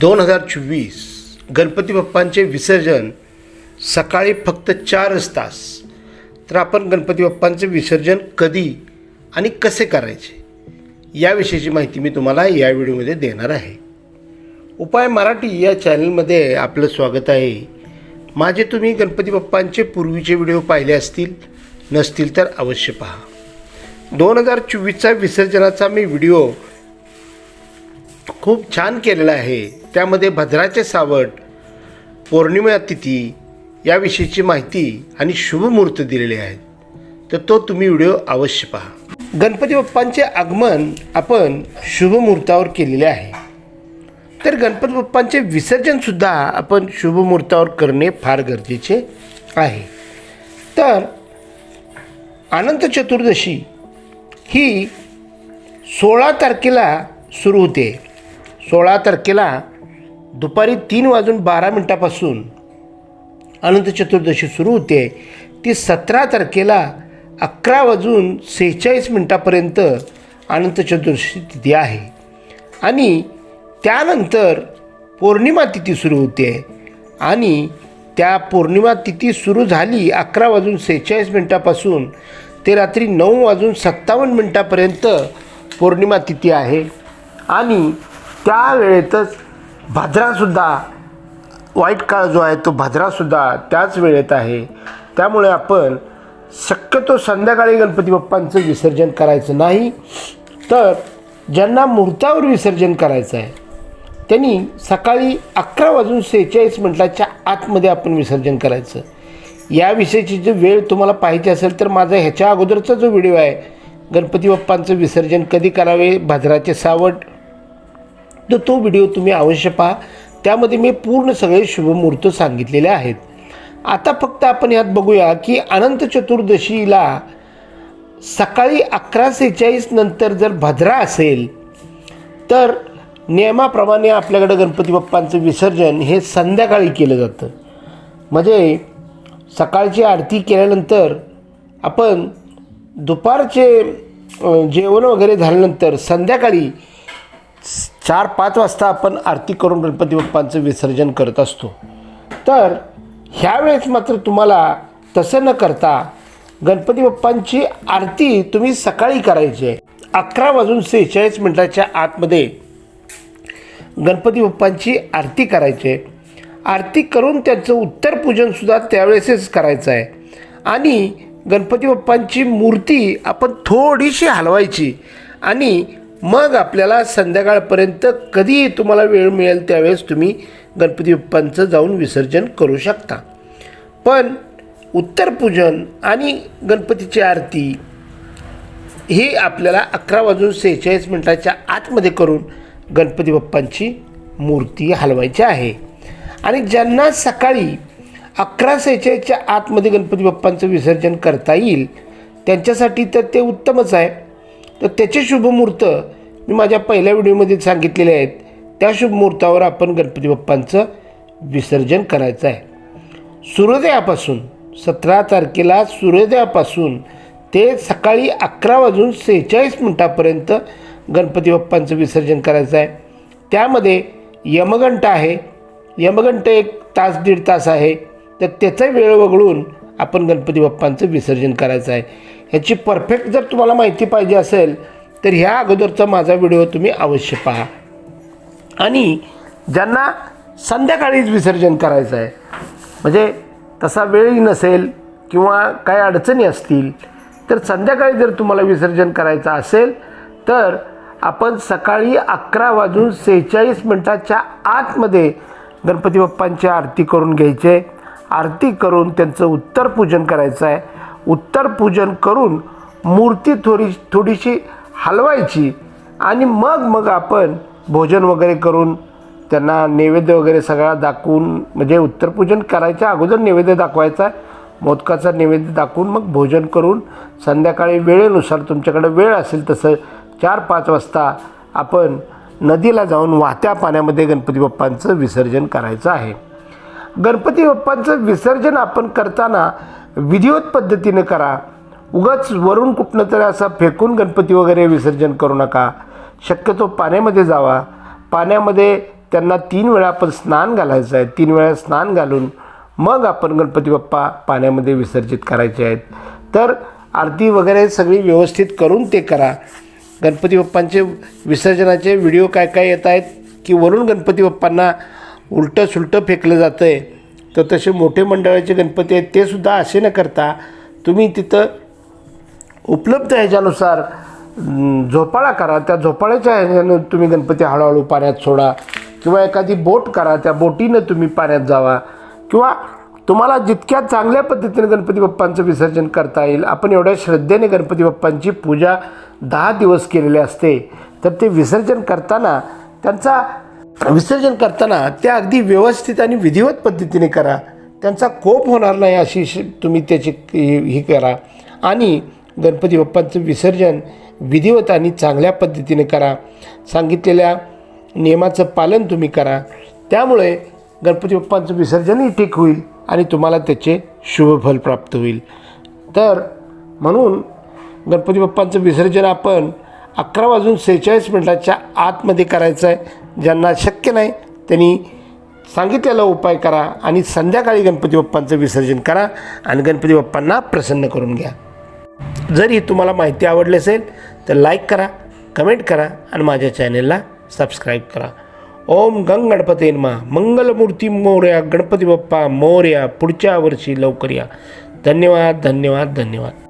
दोन हजार चोवीस गणपती बाप्पांचे विसर्जन सकाळी फक्त चारच तास. तर आपण गणपती बाप्पांचे विसर्जन कधी आणि कसे करायचे? याविषयीची माहिती मी तुम्हाला या व्हिडिओमध्ये देणार आहे. उपाय मराठी या चॅनलमध्ये आपलं स्वागत आहे. माझे तुम्ही गणपती बाप्पांचे पूर्वीचे व्हिडिओ पाहिले असतील नसतील तर अवश्य पहा. दोन हजार चोवीसचा विसर्जनाचा मी व्हिडिओ खूप छान केलेलं आहे. त्यामध्ये भद्राचे सावट पौर्णिमा तिथी याविषयीची माहिती आणि शुभमुहूर्त दिलेले आहेत. तर तो तुम्ही व्हिडिओ अवश्य पहा. गणपती बाप्पांचे आगमन आपण शुभमुहूर्तावर केलेले आहे. तर गणपती बाप्पांचे विसर्जनसुद्धा आपण शुभमुहूर्तावर करणे फार गरजेचे आहे. तर अनंत चतुर्दशी ही सोळा तारखेला सुरू होते. सोळा तारखेला दुपारी तीन वाजून बारा मिनटापासून अनंत चतुर्दशी सुरू होते. ती सतरा तारखेला अकरा वाजून सेहेचाळीस मिनटापर्यंत अनंत चतुर्दशी तिथी आहे. आणि त्यानंतर पौर्णिमा तिथी सुरू होते. आणि त्या पौर्णिमा तिथी सुरू झाली अकरा वाजून सेहेचाळीस मिनटापासून ते रात्री नऊ वाजून सत्तावन्न मिनटापर्यंत पौर्णिमा तिथी आहे. आणि त्या वेळेतच भाद्रासुद्धा वाईट काळ जो आहे तो भाद्रासुद्धा त्याच वेळेत आहे. त्यामुळे आपण शक्यतो संध्याकाळी गणपती बाप्पांचं विसर्जन करायचं नाही. तर ज्यांना मुहूर्तावर विसर्जन करायचं आहे त्यांनी सकाळी अकरा वाजून सेहेचाळीस मिनटाच्या आतमध्ये आपण विसर्जन करायचं. याविषयीची जी वेळ तुम्हाला पाहिजे असेल तर माझा ह्याच्या अगोदरचा जो व्हिडिओ आहे गणपती बाप्पांचं विसर्जन कधी करावे भाद्राचे सावट तर तो व्हिडिओ तुम्ही अवश्य पहा. त्यामध्ये मी पूर्ण सगळे शुभमुहूर्त सांगितलेले आहेत. आता फक्त आपण यात बघूया की अनंत चतुर्दशीला सकाळी अकरा सेहेचाळीस नंतर जर भद्रा असेल तर नियमाप्रमाणे आपल्याकडं गणपती बाप्पांचं विसर्जन हे संध्याकाळी केलं जातं. म्हणजे सकाळची आरती केल्यानंतर आपण दुपारचे जेवण वगैरे झाल्यानंतर संध्याकाळी चार पाच वाजता आपण आरती करून गणपती बाप्पांचं विसर्जन करत असतो. तर ह्यावेळेस मात्र तुम्हाला तसं न करता गणपती बाप्पांची आरती तुम्ही सकाळी करायची आहे. अकरा वाजून सेहेचाळीस मिनटाच्या आतमध्ये गणपती बाप्पांची आरती करायची आहे. आरती करून त्यांचं उत्तरपूजनसुद्धा त्यावेळेसच करायचं आहे. आणि गणपती बाप्पांची मूर्ती आपण थोडीशी हलवायची आणि मग आपल्याला संध्याकाळपर्यंत कधी तुम्हाला वेळ मिळेल त्यावेळेस तुम्ही गणपती बाप्पांचं जाऊन विसर्जन करू शकता. पण उत्तरपूजन आणि गणपतीची आरती ही आपल्याला अकरा वाजून सेहेचाळीस मिनटाच्या आतमध्ये करून गणपती बाप्पांची मूर्ती हलवायची आहे. आणि ज्यांना सकाळी अकरा सेहेचाळीसच्या आतमध्ये गणपती बाप्पांचं विसर्जन करता येईल त्यांच्यासाठी तर ते उत्तमच आहे. तर त्याचे शुभमुहूर्त मी माझ्या पहिल्या व्हिडिओमध्ये सांगितलेले आहेत. त्या शुभमुहूर्तावर आपण गणपती बाप्पांचं विसर्जन करायचं आहे. सूर्योदयापासून सतरा तारखेला सूर्योदयापासून ते सकाळी अकरा वाजून सेहेचाळीस मिनटापर्यंत गणपती बाप्पांचं विसर्जन करायचं आहे. त्यामध्ये यमगंट आहे. यमगंट एक तास दीड तास आहे. तर त्याचा वेळ वगळून आपण गणपती बाप्पांचं विसर्जन करायचं आहे. ह्याची परफेक्ट जर तुम्हाला माहिती पाहिजे असेल तर ह्या अगोदरचा माझा व्हिडिओ तुम्ही अवश्य पहा. आणि ज्यांना संध्याकाळीच विसर्जन करायचं आहे म्हणजे तसा वेळही नसेल किंवा काही अडचणी असतील तर संध्याकाळी जर तुम्हाला विसर्जन करायचं असेल तर आपण सकाळी अकरा वाजून सेहेचाळीस मिनटाच्या आतमध्ये गणपती बाप्पांची आरती करून घ्यायचे. आरती करून त्यांचं उत्तरपूजन करायचं आहे. उत्तरपूजन करून मूर्ती थोडी थोडीशी हलवायची आणि मग मग आपण भोजन वगैरे करून त्यांना नैवेद्य वगैरे सगळा दाखवून म्हणजे उत्तरपूजन करायच्या अगोदर नैवेद्य दाखवायचा मोदकाचा नैवेद्य दाखवून मग भोजन करून संध्याकाळी वेळेनुसार तुमच्याकडे वेळ असेल तसं चार पाच वाजता आपण नदीला जाऊन वाहत्या पाण्यामध्ये गणपती बाप्पांचं विसर्जन करायचं आहे. गणपती बाप्पांचं विसर्जन आपण करताना विधिवत पद्धतीने करा. उगाच वरून कुठनं तरी असा फेकून गणपती वगैरे विसर्जन करू नका. शक्यतो पाण्यामध्ये जावा. पाण्यामध्ये त्यांना तीन वेळा आपण स्नान घालायचं आहे. तीन वेळा स्नान घालून मग आपण गणपती बाप्पा पाण्यामध्ये विसर्जित करायचे आहेत. तर आरती वगैरे सगळी व्यवस्थित करून ते करा. गणपती बाप्पांचे विसर्जनाचे व्हिडिओ काय काय येत आहेत की वरून गणपती बाप्पांना उलटं सुलटं फेकलं जातं आहे तर तसे मोठे मंडळाचे गणपती आहेत ते सुद्धा असे न करता तुम्ही तिथं उपलब्ध ह्याच्यानुसार झोपाळा करा. त्या झोपाळ्याच्या ह्याच्यानं तुम्ही गणपती हळूहळू पाण्यात सोडा. किंवा एखादी बोट करा त्या बोटीनं तुम्ही पाण्यात जावा. किंवा तुम्हाला जितक्या चांगल्या पद्धतीने गणपती बाप्पांचं विसर्जन करता येईल आपण एवढ्या श्रद्धेने गणपती बाप्पांची पूजा दहा दिवस केलेली असते तर ते विसर्जन करताना त्यांचा विसर्जन करताना त्या अगदी व्यवस्थित आणि विधिवत पद्धतीने करा. त्यांचा कोप होणार नाही अशी तुम्ही त्याची ही करा. आणि गणपती बाप्पांचं विसर्जन विधिवत आणि चांगल्या पद्धतीने करा. सांगितलेल्या नियमाचं पालन तुम्ही करा. त्यामुळे गणपती बाप्पांचं विसर्जनही ठीक होईल आणि तुम्हाला त्याचे शुभफल प्राप्त होईल. तर म्हणून गणपती बाप्पांचं विसर्जन आपण अकरा वाजून सेहेचाळीस मिनटाच्या आतमध्ये करायचं आहे ज्यांना शक्य नाही त्यांनी सांगितलेला उपाय करा आणि संध्याकाळी गणपती बाप्पांचं विसर्जन करा आणि गणपती बाप्पांना प्रसन्न करून घ्या. जर ही तुम्हाला माहिती आवडली असेल तर लाईक करा कमेंट करा आणि माझ्या चॅनेलला सबस्क्राईब करा. ओम गंग गणपती मंगलमूर्ती मोर्या गणपती बाप्पा मोर्या पुढच्या वर्षी लवकर या. धन्यवाद धन्यवाद धन्यवाद.